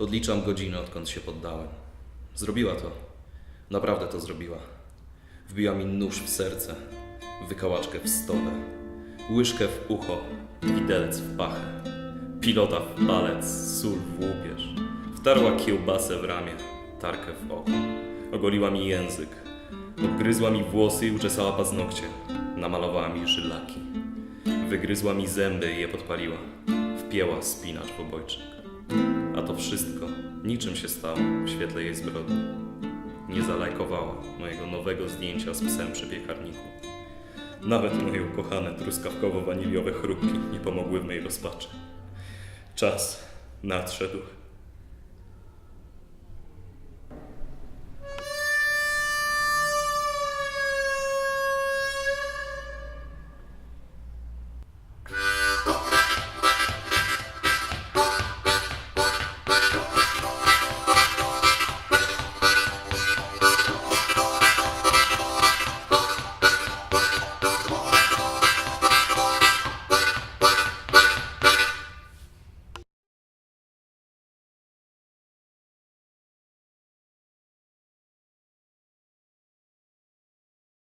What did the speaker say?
Odliczam godziny, odkąd się poddałem. Zrobiła to. Naprawdę to zrobiła. Wbiła mi nóż w serce, wykałaczkę w stopę, łyżkę w ucho, widelec w pachę, pilota w palec, sól w łupież. Wtarła kiełbasę w ramię, tarkę w oko. Ogoliła mi język, obgryzła mi włosy i uczesała paznokcie. Namalowała mi żylaki. Wygryzła mi zęby i je podpaliła. Wpięła spinacz w obojczyk. Wszystko niczym się stało w świetle jej zbrodni. Nie zalajkowała mojego nowego zdjęcia z psem przy piekarniku. Nawet moje ukochane truskawkowo-waniliowe chrupki nie pomogły w mej rozpaczy. Czas nadszedł,